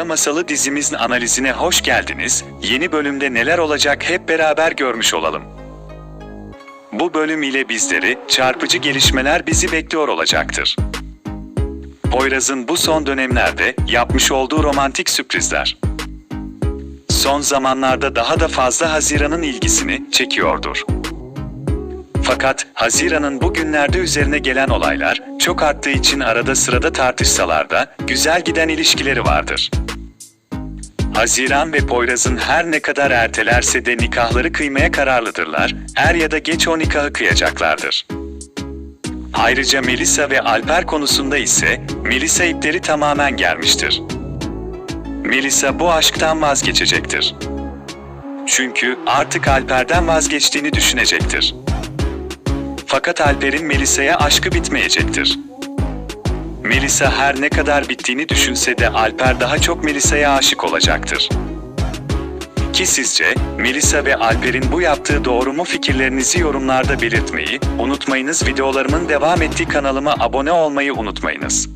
Ada Masalı dizimizin analizine hoş geldiniz. Yeni bölümde neler olacak hep beraber görmüş olalım. Bu bölüm ile bizleri çarpıcı gelişmeler bizi bekliyor olacaktır. Poyraz'ın bu son dönemlerde yapmış olduğu romantik sürprizler. Son zamanlarda daha da fazla Haziran'ın ilgisini çekiyordur. Fakat Haziran'ın bugünlerde üzerine gelen olaylar çok arttığı için arada sırada tartışsalar da güzel giden ilişkileri vardır. Haziran ve Poyraz'ın her ne kadar ertelerse de nikahları kıymaya kararlıdırlar, er ya da geç o nikahı kıyacaklardır. Ayrıca Melisa ve Alper konusunda ise Melisa ipleri tamamen gelmiştir. Melisa bu aşktan vazgeçecektir. Çünkü artık Alper'den vazgeçtiğini düşünecektir. Fakat Alper'in Melisa'ya aşkı bitmeyecektir. Melisa her ne kadar bittiğini düşünse de Alper daha çok Melisa'ya aşık olacaktır. Ki sizce Melisa ve Alper'in bu yaptığı doğru mu fikirlerinizi yorumlarda belirtmeyi unutmayınız videolarımın devam ettiği kanalıma abone olmayı unutmayınız.